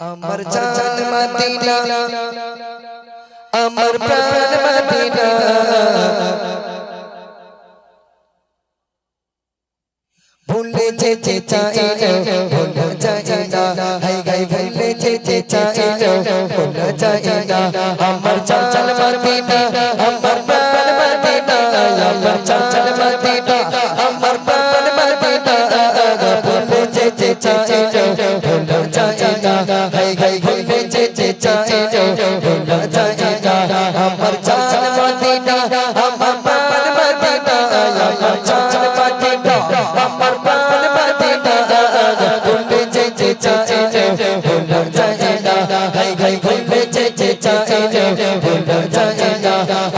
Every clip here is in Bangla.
আমার জান মদিনা আমার প্রাণ মদিনা ভুলে যেতে চাইলে ভোলা যায় না হাই গাই ভুলে যেতে চাইলে ভোলা যায় না আমার জান মদিনা আমার প্রাণ মদিনা আমার জান মদিনা আমার প্রাণ মদিনা ভুলে যেতে চাইলে ভোলা না হাই গাই ভুলে যেতে চাইলে ভোলা না আমার জান মদিনা আমার প্রাণ মদিনা আমার জান মদিনা আমার প্রাণ মদিনা ভুলে যেতে চাইলে ভোলা না হাই গাই ভুলে যেতে চাইলে ভোলা যায়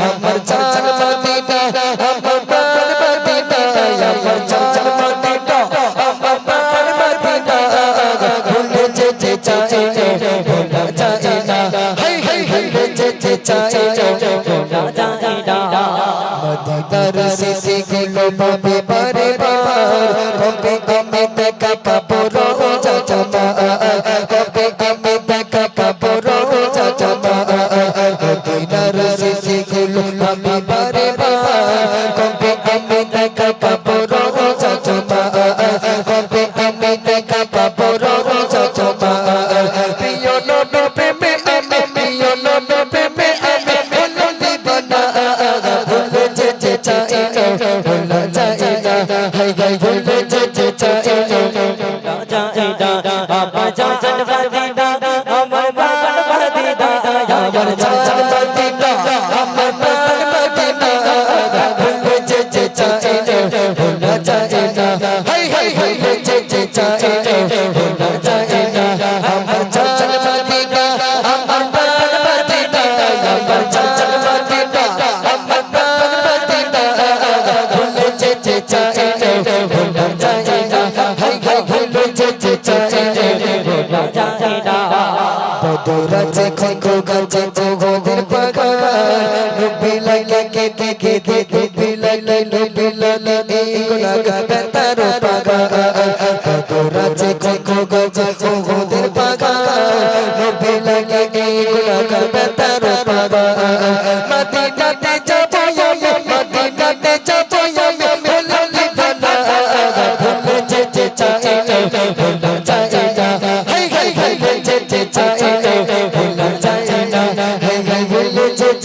যেতে চাইলে ভোলা যায় না হাই হাই ভুলে যেতে চাইলে ভোলা যায় না মদিনার সিসি গুলো পাবে বারে বার কবে কবে দেখা রোজা জমা কবে কবে দেখা রোজা জমা মদিনার সিসি গুলো পাবে বারে বার কবে কবে দেখা রোজা জমা কবে কবে দেখা পাবো রোজা হাই গাই ভুলে যেতে চাইলে বদরাজে খঙ্গো গাছে গোদের বাগান। নবী লাগে কে কে কে কে নবী লাগে নবী লাগে এই গোলাগা বেতার বাগান। বদরাজে খঙ্গো গাছে গোদের বাগান। নবী লাগে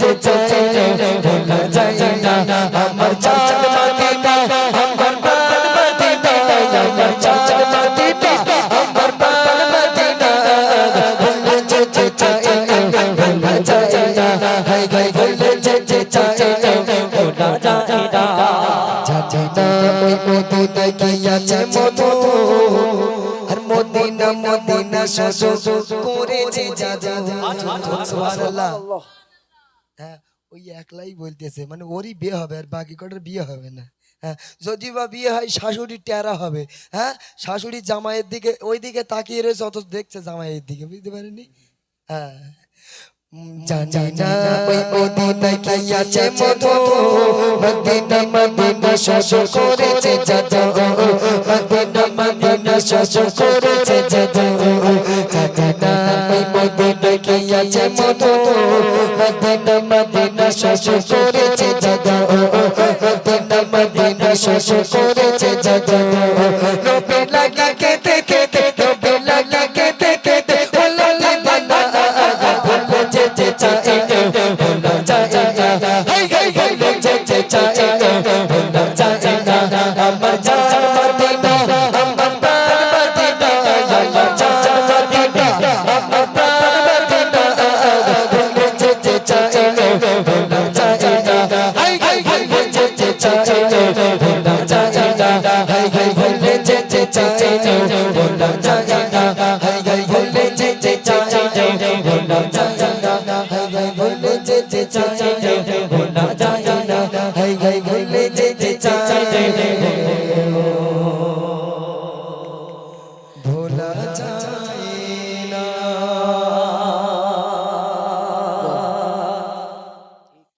ভুলে যেতে চাইলে ভুলে যায় না আমার জান মদিনা আমার প্রাণ মদিনা আমার জান মদিনা আমার প্রাণ মদিনা ভুলে যেতে চাইলে ভুলে যায় না হাই হাই ভুলে যেতে চাইলে ভুলে যায় না জানি না ওই মদিনায় কি আছে মধু আর মদিনা মদিনা শশু করেছে জাদু সুবহানাল্লাহ হ্যাঁ ওই একলাই বলতেছে মানে ওরই বিয়ে হবে আর বাকি কটার বিয়ে হবে না। হ্যাঁ যদি বা বিয়ে হয় শাশুড়ি টেরা হবে। হ্যাঁ শাশুড়ি জামাইয়ের দিকে ওই দিকে তাকিয়ে রয়েছে অত দেখছে জামাইয়ের দিকে বুঝতে পারেনি হ্যাঁ। জানি না ওই মদিনায় কি আছে মধু। মদিনা মদিনা শশু করেছে জাদু মদিনা মদিনা শশু করেছে জাদু জানি না ওই মদিনায় কি আছে মধু? মদিনা মদিনা শশু করেছে জাদু মদিনা মদিনা শশু করেছে জাদু जाओ बोला जा जाना है ये बोले जे जे जा